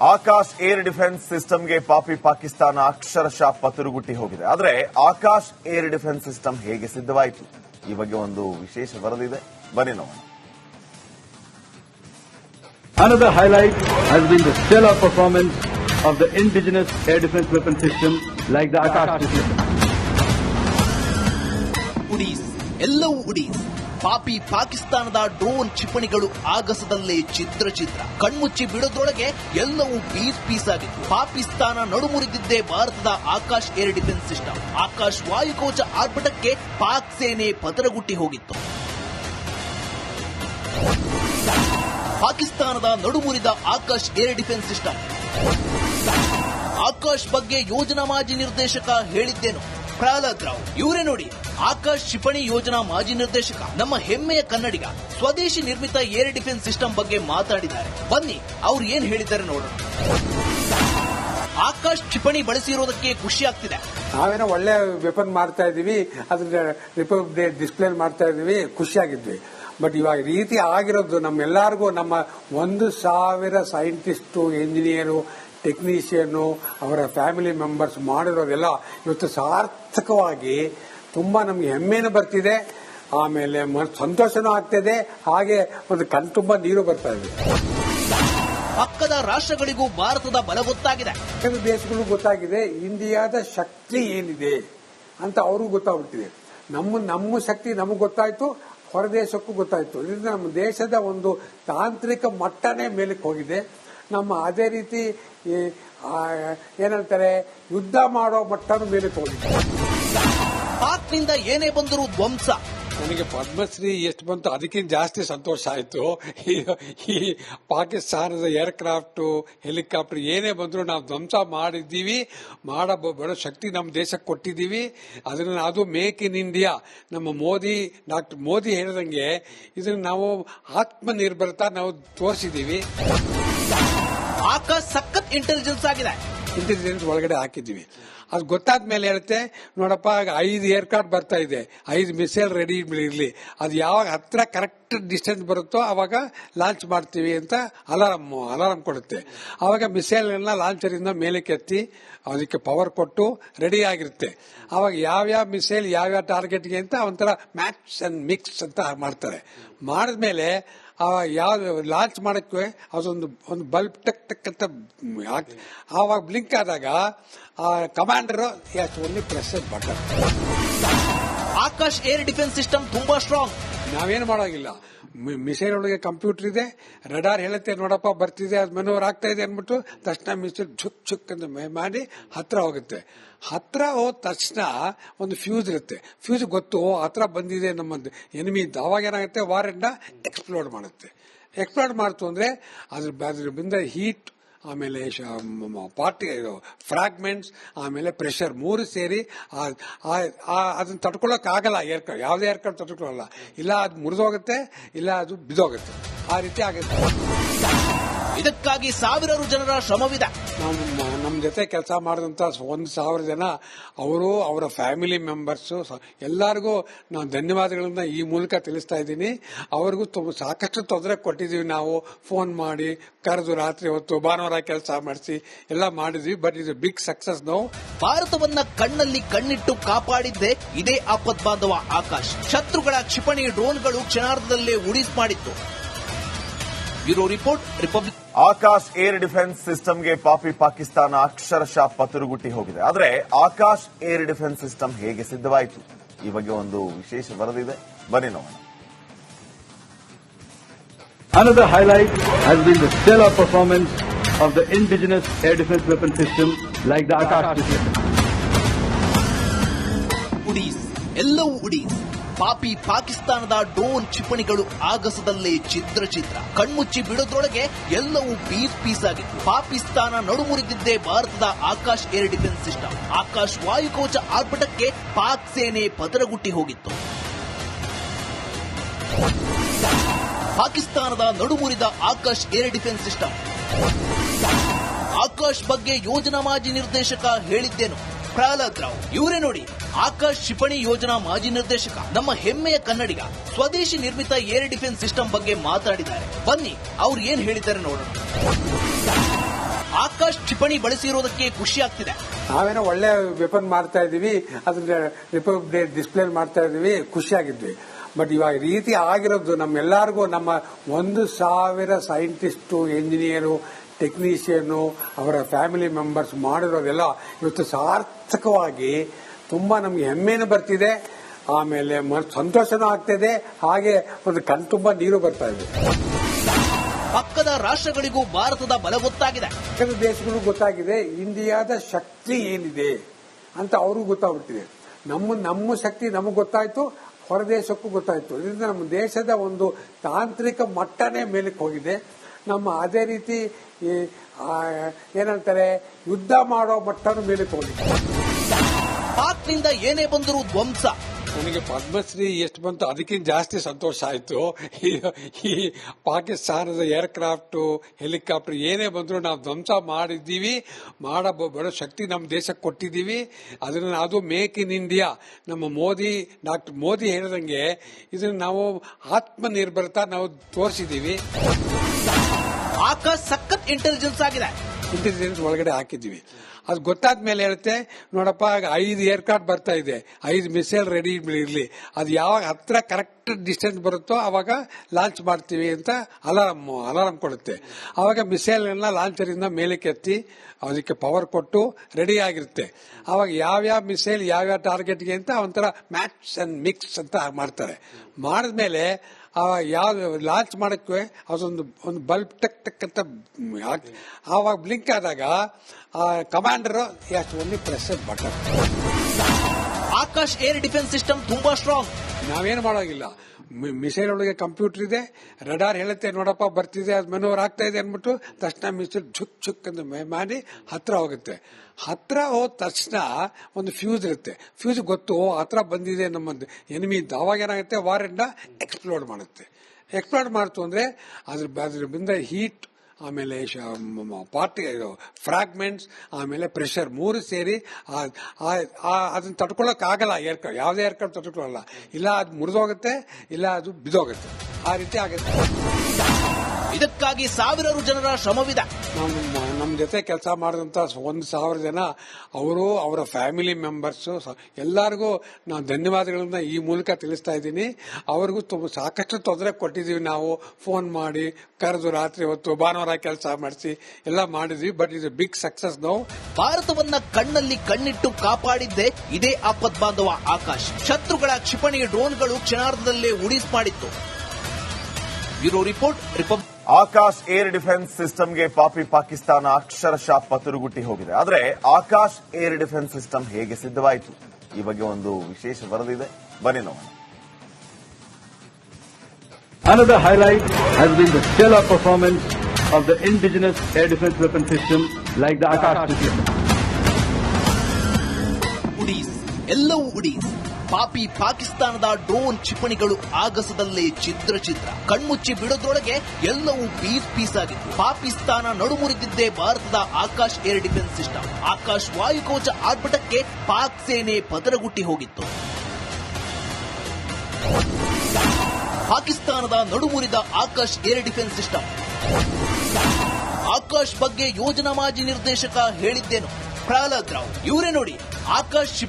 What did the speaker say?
Akash air defence ಸಿಸ್ಟಮ್ಗೆ ಪಾಪಿ ಪಾಕಿಸ್ತಾನ ಅಕ್ಷರಶಃ ಪತುರುಗುಟ್ಟಿ ಹೋಗಿದೆ ಆದರೆ ಆಕಾಶ್ ಏರ್ ಡಿಫೆನ್ಸ್ ಸಿಸ್ಟಮ್ ಹೇಗೆ ಸಿದ್ಧವಾಯಿತು ಈ ಬಗ್ಗೆ ಒಂದು ವಿಶೇಷ ವರದಿದೆ ಬನ್ನಿ ನೋಡೋಣ Another highlight has been the stellar performance of the indigenous air defense weapon system like the Akash system. Udis, ಎಲ್ಲವೂ ಉಡೀಸ್ ಪಾಪಿ ಪಾಕಿಸ್ತಾನದ ಡ್ರೋನ್ ಕ್ಷಿಪಣಿಗಳು ಆಗಸದಲ್ಲೇ ಚಿತ್ರ ಚಿತ್ರ ಕಣ್ಮುಚ್ಚಿ ಬಿಡೋದ್ರೊಳಗೆ ಎಲ್ಲವೂ ಪೀಸ್ ಪೀಸ್ ಆಗಿತ್ತು. ಪಾಕಿಸ್ತಾನ ನಡುಮುರಿದಿದ್ದೇ ಭಾರತದ Akash air defence system. Akash ವಾಯುಕೋಚ ಆರ್ಭಟಕ್ಕೆ ಪಾಕ್ ಸೇನೆ ಪದರಗುಟ್ಟಿ ಹೋಗಿತ್ತು. ಪಾಕಿಸ್ತಾನದ ನಡುಮುರಿದ Akash air defence system. Akash ಬಗ್ಗೆ ಯೋಜನಾ ಮಾಜಿ ನಿರ್ದೇಶಕ ಹೇಳಿದ್ದೇನು? ಪ್ರಹ್ಲಾದ್ ರಾವ್, ಇವರೇ ನೋಡಿ, ಆಕಾಶ್ ಕ್ಷಿಪಣಿ ಯೋಜನಾ ಮಾಜಿ ನಿರ್ದೇಶಕ, ನಮ್ಮ ಹೆಮ್ಮೆಯ ಕನ್ನಡಿಗ, ಸ್ವದೇಶಿ ನಿರ್ಮಿತ ಏರ್ ಡಿಫೆನ್ಸ್ ಸಿಸ್ಟಮ್ ಬಗ್ಗೆ ಮಾತಾಡಿದ್ದಾರೆ. ಬನ್ನಿ, ಅವ್ರು ಏನ್ ಹೇಳಿದ್ದಾರೆ ನೋಡೋಣ. ಆಕಾಶ್ ಕ್ಷಿಪಣಿ ಬಳಸಿರೋದಕ್ಕೆ ಖುಷಿ ಆಗ್ತಿದೆ. ನಾವೇನೋ ಒಳ್ಳೆ ವೆಪನ್ ಮಾಡ್ತಾ ಇದೀವಿ ಅದ್ರ ರಿಪಬ್ಲಿಕ್ ಡಿಸ್ಪ್ಲೇ ಮಾಡ್ತಾ ಇದೀವಿ ಖುಷಿಯಾಗಿದ್ವಿ ಬಟ್ ಇವಾಗ ರೀತಿ ಆಗಿರೋದು ನಮ್ಮೆಲ್ಲರಿಗೂ ನಮ್ಮ ಒಂದು ಸಾವಿರ ಸೈಂಟಿಸ್ಟು ಇಂಜಿನಿಯರು ಟೆಕ್ನಿಷಿಯನ್ನು ಅವರ ಫ್ಯಾಮಿಲಿ ಮೆಂಬರ್ಸ್ ಮಾಡಿರೋದೆಲ್ಲ ಇವತ್ತು ಸಾರ್ಥಕವಾಗಿ ತುಂಬಾ ನಮ್ಗೆ ಹೆಮ್ಮೆನೂ ಬರ್ತಿದೆ. ಆಮೇಲೆ ಸಂತೋಷನೂ ಆಗ್ತಿದೆ. ಹಾಗೆ ಒಂದು ಕಣ್ತುಂಬ ನೀರು ಬರ್ತಾ ಇದೆ. ಪಕ್ಕದ ರಾಷ್ಟ್ರಗಳಿಗೂ ಭಾರತದ ಬಲ ಗೊತ್ತಾಗಿದೆ. ದೇಶಗಳು ಗೊತ್ತಾಗಿದೆ ಇಂಡಿಯಾದ ಶಕ್ತಿ ಏನಿದೆ ಅಂತ ಅವ್ರಿಗೂ ಗೊತ್ತಾಗ್ಬಿಟ್ಟಿದೆ. ನಮ್ಮ ನಮ್ಮ ಶಕ್ತಿ ನಮಗೆ ಗೊತ್ತಾಯ್ತು ಹೊರದೇಶಕ್ಕೂ ಗೊತ್ತಾಯ್ತು. ಇದರಿಂದ ನಮ್ಮ ದೇಶದ ಒಂದು ತಾಂತ್ರಿಕ ಮಟ್ಟನೇ ಮೇಲಕ್ಕೆ ಹೋಗಿದೆ. ನಮ್ಮ ಅದೇ ರೀತಿ ಈ, ಏನಂತಾರೆ ಯುದ್ಧ ಮಾಡೋ ಮಟ್ಟನೂ ಮೇಲೆ ಹೋಗಿದೆ ಪಾಕ್ನಿಂದ ಏನೇ ಬಂದರೂ ಧ್ವಂಸ. ನನಗೆ ಪದ್ಮಶ್ರೀ ಎಷ್ಟು ಬಂತು ಅದಕ್ಕಿಂತ ಜಾಸ್ತಿ ಸಂತೋಷ ಆಯಿತು. ಈ ಪಾಕಿಸ್ತಾನದ ಏರ್ಕ್ರಾಫ್ಟ್ ಹೆಲಿಕಾಪ್ಟರ್ ಏನೇ ಬಂದರೂ ನಾವು ಧ್ವಂಸ ಮಾಡಿದ್ದೀವಿ ಮಾಡಬೋ ಶಕ್ತಿ ನಮ್ಮ ದೇಶಕ್ಕೆ ಕೊಟ್ಟಿದ್ದೀವಿ. ಅದನ್ನು ಅದು ಮೇಕ್ ಇನ್ ಇಂಡಿಯಾ ನಮ್ಮ ಮೋದಿ ಡಾಕ್ಟರ್ ಮೋದಿ ಹೇಳಿದಂಗೆ ಇದನ್ನು ನಾವು ಆತ್ಮನಿರ್ಭರತಾ ನಾವು ತೋರಿಸಿದ್ದೀವಿ. ಆಕಾಶ್ ಸಖತ್ ಇಂಟೆಲಿಜೆನ್ಸ್ ಆಗಿದೆ. ಇಂಟೆಲಿಜೆನ್ಸ್ ಒಳಗಡೆ ಹಾಕಿದ್ದೀವಿ. ಅದು ಗೊತ್ತಾದ ಮೇಲೆ ಹೇಳುತ್ತೆ, ನೋಡಪ್ಪ ಐದು ಏರ್ಕ್ರಾಫ್ಟ್ ಬರ್ತಾ ಇದೆ. ಐದು ಮಿಸೈಲ್ ರೆಡಿ ಇರಲಿ. ಅದು ಯಾವಾಗ ಹತ್ರ ಕರೆಕ್ಟ್ ಡಿಸ್ಟೆನ್ಸ್ ಬರುತ್ತೋ ಅವಾಗ ಲಾಂಚ್ ಮಾಡ್ತೀವಿ ಅಂತ ಅಲಾರಂ ಅಲಾರಂ ಕೊಡುತ್ತೆ. ಆವಾಗ ಮಿಸೈಲ್ ಎಲ್ಲ ಲಾಂಚರಿಂದ ಮೇಲೆ ಎತ್ತಿ, ಅದಕ್ಕೆ ಪವರ್ ಕೊಟ್ಟು ರೆಡಿ ಆಗಿರುತ್ತೆ. ಅವಾಗ ಯಾವ್ಯಾವ ಮಿಸೈಲ್ ಯಾವ್ಯಾವ ಟಾರ್ಗೆಟ್ಗೆ ಅಂತ ಒಂಥರ ಮ್ಯಾಚ್ ಅಂಡ್ ಮಿಕ್ಸ್ ಅಂತ ಮಾಡ್ತಾರೆ. ಮಾಡಿದ್ಮೇಲೆ ಯಾವ ಲಾಂಚ್ ಮಾಡಕ್ಕೆ ಅದೊಂದು, ಒಂದು ಬಲ್ಬ್ ಟಕ್ ಟಕ್ ಅಂತ ಆವಾಗ ಬ್ಲಿಂಕ್ ಆದಾಗ, ಆ commander only press button Akash air defence system ತುಂಬಾ ಸ್ಟ್ರಾಂಗ್ ನಾವೇನು ಮಾಡೋಂಗಿಲ್ಲ. ಮಿಸೈಲ್ ಒಳಗೆ ಕಂಪ್ಯೂಟರ್ ಇದೆ ರಡಾರ್ ಹೇಳುತ್ತೆ, ನೋಡಪ್ಪ, ಬರ್ತಿದೆ, ಅದು ಮೆನೋವರ್ ಆಗ್ತಾ ಇದೆ ಅಂದ್ಬಿಟ್ಟು ತಕ್ಷಣ ಮಿಸೈಲ್ ಛುಕ್ ಛುಕ್ ಅಂತ ಮಾಡಿ ಹತ್ರ ಹೋಗುತ್ತೆ. ಹತ್ರ ಹೋದ ತಕ್ಷಣ ಒಂದು ಫ್ಯೂಸ್ ಇರುತ್ತೆ. ಫ್ಯೂಸ್ ಗೊತ್ತು ಹತ್ರ ಬಂದಿದೆ ನಮ್ಮ ಎನಿಮಿ ಅಂತ. ಅವಾಗ ಏನಾಗುತ್ತೆ ವಾರೆಂಡ ಎಕ್ಸ್ಪ್ಲೋರ್ ಮಾಡುತ್ತೆ. ಎಕ್ಸ್ಪ್ಲೋಡ್ ಮಾಡ್ತು ಅಂದ್ರೆ ಅದ್ರ ಅದ್ರ ಹೀಟ್ ಆಮೇಲೆ ಪಾರ್ಟಿ ಫ್ರಾಗ್ಮೆಂಟ್ಸ್ ಆಮೇಲೆ ಪ್ರೆಷರ್ ಮೂರು ಸೇರಿ ಅದನ್ನ ತಡ್ಕೊಳಕ್ ಆಗಲ್ಲ ಏರ್ಕ್ರಾಫ್ಟ್ ಯಾವುದೇ ಏರ್ಕ್ರಾಫ್ಟ್ ತಡ್ಕೊಳ್ಳಲ್ಲ ಇಲ್ಲ ಅದು ಮುರಿದೋಗುತ್ತೆ ಇಲ್ಲ ಅದು ಬಿದೋಗುತ್ತೆ ಆ ರೀತಿ ಆಗುತ್ತೆ ಇದಕ್ಕಾಗಿ ಸಾವಿರಾರು ಜನರ ಶ್ರಮವಿದೆ. ನಮ್ಮ ನಮ್ಮ ಜೊತೆ ಕೆಲಸ ಮಾಡಿದಂಥ ಒಂದು ಸಾವಿರ ಜನ, ಅವರು ಅವರ ಫ್ಯಾಮಿಲಿ ಮೆಂಬರ್ಸು ಎಲ್ಲರಿಗೂ ನಾನು ಧನ್ಯವಾದಗಳನ್ನು ಈ ಮೂಲಕ ತಿಳಿಸ್ತಾ ಇದ್ದೀನಿ. ಅವ್ರಿಗೂ ಸಾಕಷ್ಟು ತೊಂದರೆ ಕೊಟ್ಟಿದ್ದೀವಿ ನಾವು. ಫೋನ್ ಮಾಡಿ, ಕರೆದು ರಾತ್ರಿ ಹೊತ್ತು ಭಾನುವಾರ ಕೆಲಸ ಮಾಡಿಸಿ, ಎಲ್ಲ ಮಾಡಿದ್ವಿ, ಬಟ್ ಇದು ಬಿಗ್ ಸಕ್ಸಸ್ ನಾವು. ಭಾರತವನ್ನ ಕಣ್ಣಲ್ಲಿ ಕಣ್ಣಿಟ್ಟು ಕಾಪಾಡಿದ್ದೇ ಇದೇ ಆಪತ್ ಬಾಂಧವ ಆಕಾಶ್. ಶತ್ರುಗಳ ಕ್ಷಿಪಣಿ ಡ್ರೋನ್ಗಳು ಕ್ಷಣಾರ್ಧದಲ್ಲೇ ಉಡಿಸ್ ಮಾಡಿತ್ತು. Bureau report, republic Akash air defence ಸಿಸ್ಟಮ್ಗೆ ಪಾಪಿ ಪಾಕಿಸ್ತಾನ ಅಕ್ಷರಶಃ ಪತುರುಗುಟ್ಟಿ ಹೋಗಿದೆ ಆದರೆ ಆಕಾಶ್ ಏರ್ ಡಿಫೆನ್ಸ್ ಸಿಸ್ಟಮ್ ಹೇಗೆ ಸಿದ್ಧವಾಯಿತು ಈ ಬಗ್ಗೆ ಒಂದು ವಿಶೇಷ ವರದಿದೆ ಬನ್ನಿ ನೋಡೋಣ Another highlight has been the stellar performance of the indigenous air defense weapon system like the Akash system. Udis. Hello, ಉಡೀಸ್ ಪಾಪಿ ಪಾಕಿಸ್ತಾನದ ಡೋನ್ ಕ್ಷಿಪಣಿಗಳು ಆಗಸದಲ್ಲೇ ಚಿತ್ರ ಚಿತ್ರ ಕಣ್ಮುಚ್ಚಿ ಬಿಡೋದ್ರೊಳಗೆ ಎಲ್ಲವೂ ಪೀಸ್ ಪೀಸ್ ಆಗಿತ್ತು. ಪಾಕಿಸ್ತಾನ ನಡುಮುರಿದಿದ್ದೇ ಭಾರತದ Akash air defence system. Akash ವಾಯುಕೋಚ ಆರ್ಭಟಕ್ಕೆ ಪಾಕ್ ಸೇನೆ ಪದರಗುಟ್ಟಿ ಹೋಗಿತ್ತು. ಪಾಕಿಸ್ತಾನದ ನಡುಮುರಿದ Akash air defence system. Akash ಬಗ್ಗೆ ಯೋಜನಾ ಮಾಜಿ ನಿರ್ದೇಶಕ ಹೇಳಿದ್ದೇನು. ಪ್ರಹ್ಲಾದ್ ರಾವ್. ಇವರೇ ನೋಡಿ. ಆಕಾಶ್ ಕ್ಷಿಪಣಿ ಯೋಜನಾ ಮಾಜಿ ನಿರ್ದೇಶಕ, ನಮ್ಮ ಹೆಮ್ಮೆಯ ಕನ್ನಡಿಗ, ಸ್ವದೇಶಿ ನಿರ್ಮಿತ ಏರ್ ಡಿಫೆನ್ಸ್ ಸಿಸ್ಟಮ್ ಬಗ್ಗೆ ಮಾತಾಡಿದ್ದಾರೆ. ಬನ್ನಿ, ಅವ್ರು ಏನ್ ಹೇಳಿದ್ದಾರೆ ನೋಡೋಣ. ಆಕಾಶ್ ಕ್ಷಿಪಣಿ ಬಳಸಿರೋದಕ್ಕೆ ಖುಷಿ ಆಗ್ತಿದೆ. ನಾವೇನೋ ಒಳ್ಳೆ ವೆಪನ್ ಮಾಡ್ತಾ ಇದೀವಿ ಅದನ್ನ ರಿಪಬ್ಲಿಕ್ ಡೇ ಡಿಸ್ಪ್ಲೇ ಮಾಡ್ತಾ ಇದೀವಿ ಖುಷಿಯಾಗಿದ್ವಿ ಬಟ್ ಇವಾಗ ರೀತಿ ಆಗಿರೋದು ನಮ್ಮೆಲ್ಲರಿಗೂ, ನಮ್ಮ ಒಂದು ಸಾವಿರ ಸೈಂಟಿಸ್ಟು ಇಂಜಿನಿಯರು ಟೆಕ್ನಿಷಿಯನು ಅವರ ಫ್ಯಾಮಿಲಿ ಮೆಂಬರ್ಸ್ ಮಾಡಿರೋದೆಲ್ಲ ಇವತ್ತು ಸಾರ್ಥಕವಾಗಿ ತುಂಬಾ ನಮ್ಗೆ ಹೆಮ್ಮೆನು ಬರ್ತಿದೆ. ಆಮೇಲೆ ಸಂತೋಷನೂ ಆಗ್ತಿದೆ. ಹಾಗೆ ಒಂದು ಕಣ್ತುಂಬ ನೀರು ಬರ್ತಾ ಇದೆ. ಪಕ್ಕದ ರಾಷ್ಟ್ರಗಳಿಗೂ ಭಾರತದ ಬಲ ಗೊತ್ತಾಗಿದೆ. ಪಕ್ಕದ ದೇಶಗಳು ಗೊತ್ತಾಗಿದೆ ಇಂಡಿಯಾದ ಶಕ್ತಿ ಏನಿದೆ ಅಂತ ಅವ್ರಿಗೂ ಗೊತ್ತಾಗ್ಬಿಟ್ಟಿದೆ. ನಮ್ಮ ನಮ್ಮ ಶಕ್ತಿ ನಮಗೆ ಗೊತ್ತಾಯ್ತು ಹೊರದೇಶಕ್ಕೂ ಗೊತ್ತಾಯ್ತು. ಇದರಿಂದ ನಮ್ಮ ದೇಶದ ಒಂದು ತಾಂತ್ರಿಕ ಮಟ್ಟನೇ ಮೇಲಕ್ಕೆ ಹೋಗಿದೆ. ನಮ್ಮ ಅದೇ ರೀತಿ ಏನಂತಾರೆ ಯುದ್ಧ ಮಾಡೋ ಮಟ್ಟನೂ ಮೇಲಕ್ಕೆ ಹೋಗಿದೆ. ಪಾಕ್ನಿಂದ ಏನೇ ಬಂದರೂ ಧ್ವಂಸ. ನನಗೆ ಪದ್ಮಶ್ರೀ ಎಷ್ಟು ಬಂತು ಅದಕ್ಕಿಂತ ಜಾಸ್ತಿ ಸಂತೋಷ ಆಯಿತು. ಈ- ಪಾಕಿಸ್ತಾನದ ಏರ್ಕ್ರಾಫ್ಟ್ ಹೆಲಿಕಾಪ್ಟರ್ ಏನೇ ಬಂದರೂ ನಾವು ಧ್ವಂಸ ಮಾಡಿದ್ದೀವಿ. ಮಾಡಬಡೋ ಶಕ್ತಿ ನಮ್ಮ ದೇಶಕ್ಕೆ ಕೊಟ್ಟಿದ್ದೀವಿ. ಅದನ್ನ ಅದು ಮೇಕ್ ಇನ್ ಇಂಡಿಯಾ. ನಮ್ಮ ಮೋದಿ ಡಾಕ್ಟರ್ ಮೋದಿ ಹೇಳಿದಂಗೆ ಇದನ್ನ ನಾವು ಆತ್ಮನಿರ್ಭರತ ನಾವು ತೋರಿಸಿದ್ದೀವಿ. ಆಕಾಶ ಸಖತ್ ಇಂಟೆಲಿಜೆನ್ಸ್ ಆಗಿದೆ. ಇಂಟೆಲಿಜೆನ್ಸ್ ಒಳಗಡೆ ಹಾಕಿದ್ವಿ ಅದು ಗೊತ್ತಾದ ಮೇಲೆ ಹೇಳುತ್ತೆ ನೋಡಪ್ಪ ಐದು ಏರ್ಕ್ರಾಫ್ಟ್ ಬರ್ತಾ ಇದೆ. ಐದು ಮಿಸೈಲ್ ರೆಡಿ ಇರಲಿ ಅದು ಯಾವಾಗ ಹತ್ರ ಕರೆಕ್ಟ್ ಡಿಸ್ಟೆನ್ಸ್ ಬರುತ್ತೋ ಅವಾಗ ಲಾಂಚ್ ಮಾಡ್ತೀವಿ ಅಂತ ಅಲಾರಂ ಅಲಾರಂ ಕೊಡುತ್ತೆ. ಅವಾಗ ಮಿಸೈಲ್ ಎಲ್ಲ ಲಾಂಚರಿಂದ ಮೇಲಕ್ಕೆ ಎತ್ತಿ ಅದಕ್ಕೆ ಪವರ್ ಕೊಟ್ಟು ರೆಡಿ ಆಗಿರುತ್ತೆ. ಅವಾಗ ಯಾವ್ಯಾವ ಮಿಸೈಲ್ ಯಾವ್ಯಾವ ಟಾರ್ಗೆಟ್ಗೆ ಅಂತ ಒಂಥರ ಮ್ಯಾಚ್ ಅಂಡ್ ಮಿಕ್ಸ್ ಅಂತ ಮಾಡ್ತಾರೆ. ಮಾಡಿದ್ಮೇಲೆ ಯಾವ ಲಾಂಚ್ ಮಾಡೋಕ್ಕೆ ಅದೊಂದು ಒಂದು ಬಲ್ಬ್ ಟಕ್ ಟಕ್ ಅಂತ ಆವಾಗ ಬ್ಲಿಂಕ್ ಆದಾಗ ಆ ಆಕಾಶ್ ಏರ್ ಡಿಫೆನ್ಸ್ ಸಿಸ್ಟಮ್ ತುಂಬಾ ಸ್ಟ್ರಾಂಗ್ ನಾವೇನು ಮಾಡೋಗಿಲ್ಲ ಮಿಸೈಲ್ ಒಳಗೆ ಕಂಪ್ಯೂಟರ್ ಇದೆ ರಡಾರ್ ಹೇಳುತ್ತೆ ನೋಡಪ್ಪ ಬರ್ತಿದೆ ಅದು ಮನೋರ್ ಆಗ್ತಾ ಇದೆ ಅಂದ್ಬಿಟ್ಟು ತಕ್ಷಣ ಮಿಸೈಲ್ ಝುಕ್ ಝುಕ್ ಅಂತ ಮಾಡಿ ಹತ್ರ ಹೋಗುತ್ತೆ. ಹತ್ರ ಹೋದ ತಕ್ಷಣ ಒಂದು ಫ್ಯೂಸ್ ಇರುತ್ತೆ. ಫ್ಯೂಸ್ ಗೊತ್ತು ಹತ್ರ ಬಂದಿದೆ ನಮ್ಮ ಎನಿಮಿ ಇದ್ದ. ಅವಾಗ ಏನಾಗುತ್ತೆ ವಾರೆಂಡ ಎಕ್ಸ್ಪ್ಲೋಡ್ ಮಾಡುತ್ತೆ. ಎಕ್ಸ್ಪ್ಲೋಡ್ ಮಾಡ್ತು ಅಂದ್ರೆ ಅದ್ರ ಅದ್ರ ಬಂದ ಹೀಟ್ ಆಮೇಲೆ ಪಾರ್ಟಿ ಫ್ರಾಗ್ಮೆಂಟ್ಸ್ ಆಮೇಲೆ ಪ್ರೆಷರ್ ಮೂರು ಸೇರಿ ಅದನ್ನ ತಡ್ಕೊಳಕ್ ಆಗಲ್ಲ ಏರ್ಕ ಯಾವುದೇ ಏರ್ಕಾಡ್ ತಡ್ಕೊಳ್ಳಲ್ಲ ಇಲ್ಲ ಅದು ಮುರಿದೋಗುತ್ತೆ, ಇಲ್ಲ ಅದು ಬಿದೋಗುತ್ತೆ. ಆ ರೀತಿ ಆಗುತ್ತೆ. ಇದಕ್ಕಾಗಿ ಸಾವಿರಾರು ಜನರ ಶ್ರಮವಿದೆ. ನಮ್ಮ ನಮ್ಮ ಜೊತೆ ಕೆಲಸ ಮಾಡಿದಂತ ಒಂದು ಸಾವಿರ ಜನ ಅವರು ಅವರ ಫ್ಯಾಮಿಲಿ ಮೆಂಬರ್ಸ್ ಎಲ್ಲರಿಗೂ ನಾನು ಧನ್ಯವಾದಗಳನ್ನ ಈ ಮೂಲಕ ತಿಳಿಸ್ತಾ ಇದ್ದೀನಿ. ಅವ್ರಿಗೂ ತುಂಬ ಸಾಕಷ್ಟು ತೊಂದರೆ ಕೊಟ್ಟಿದ್ದೀವಿ ನಾವು. ಫೋನ್ ಮಾಡಿ ಕರೆದು ರಾತ್ರಿ ಹೊತ್ತು ಭಾನುವಾರ ಕೆಲಸ ಮಾಡಿಸಿ ಎಲ್ಲ ಮಾಡಿದ್ವಿ ಬಟ್ ಇದು ಬಿಗ್ ಸಕ್ಸಸ್ ನಾವು. ಭಾರತವನ್ನ ಕಣ್ಣಲ್ಲಿ ಕಣ್ಣಿಟ್ಟು ಕಾಪಾಡಿದ್ದೆ ಇದೇ ಆಪತ್ ಬಾಂಧವ ಆಕಾಶ್. ಶತ್ರುಗಳ ಕ್ಷಿಪಣಿ ಡ್ರೋನ್ಗಳು ಕ್ಷಣಾರ್ಧದಲ್ಲೇ ಉಡಿಸ್ ಮಾಡಿತ್ತು. Bureau report republic Akash air defence ಸಿಸ್ಟಮ್ಗೆ ಪಾಪಿ ಪಾಕಿಸ್ತಾನ ಅಕ್ಷರಶಃ ಪತರುಗುಟ್ಟಿ ಹೋಗಿದೆ ಆದರೆ ಆಕಾಶ್ ಏರ್ ಡಿಫೆನ್ಸ್ ಸಿಸ್ಟಮ್ ಹೇಗೆ ಸಿದ್ಧವಾಯಿತು ಈ ಬಗ್ಗೆ ಒಂದು ವಿಶೇಷ ವರದಿದೆ ಬನ್ನಿ ನೋಡೋಣ Another highlight has been the stellar performance of the indigenous air defense weapon system like the Akash system. ಉಡೀಸ್ ಎಲ್ಲವೂ ಉಡೀಸ್ ಪಾಪಿ ಪಾಕಿಸ್ತಾನದ ಡ್ರೋನ್ ಕ್ಷಿಪಣಿಗಳು ಆಗಸದಲ್ಲೇ ಚಿತ್ರ ಚಿತ್ರ ಕಣ್ಮುಚ್ಚಿ ಬಿಡೋದ್ರೊಳಗೆ ಎಲ್ಲವೂ ಪೀಸ್ ಪೀಸ್ ಆಗಿತ್ತು ಪಾಕಿಸ್ತಾನ ನಡುಮುರಿದಿದ್ದೇ ಭಾರತದ Akash air defence system. Akash ವಾಯುಕೋಚ ಆರ್ಭಟಕ್ಕೆ ಪಾಕ್ ಸೇನೆ ಪದರಗುಟ್ಟಿ ಹೋಗಿತ್ತು. ಪಾಕಿಸ್ತಾನದ ನಡುಮುರಿದ Akash air defence system. Akash ಬಗ್ಗೆ ಯೋಜನಾ ಮಾಜಿ ನಿರ್ದೇಶಕ ಹೇಳಿದ್ದೇನು. ಪ್ರಹ್ಲಾದ್ ರಾವ್, ಇವರೇ ನೋಡಿ. ಆಕಾಶ್